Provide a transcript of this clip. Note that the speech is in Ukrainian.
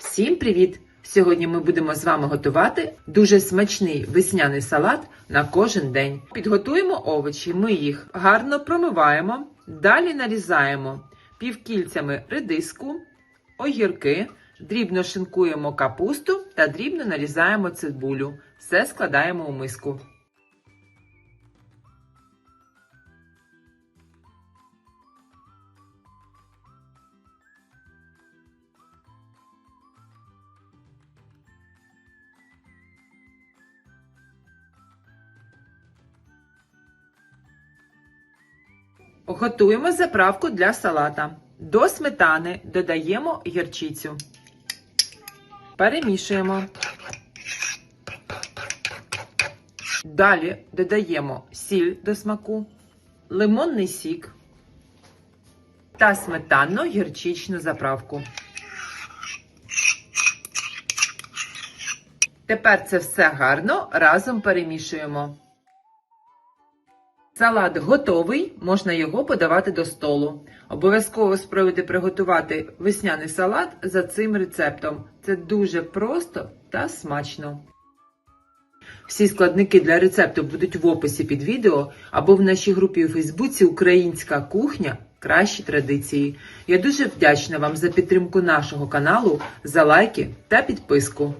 Всім привіт! Сьогодні ми будемо з вами готувати дуже смачний весняний салат на кожен день. Підготуємо овочі, ми їх гарно промиваємо, далі нарізаємо півкільцями редиску, огірки, дрібно шинкуємо капусту та дрібно нарізаємо цибулю. Все складаємо у миску. Готуємо заправку для салата. До сметани додаємо гірчицю. Перемішуємо. Далі додаємо сіль до смаку, лимонний сік та сметанно-гірчичну заправку. Тепер це все гарно разом перемішуємо. Салат готовий, можна його подавати до столу. Обов'язково спробуйте приготувати весняний салат за цим рецептом. Це дуже просто та смачно. Всі складники для рецепту будуть в описі під відео або в нашій групі у Фейсбуці Українська кухня Кращі традиції. Я дуже вдячна вам за підтримку нашого каналу, за лайки та підписку.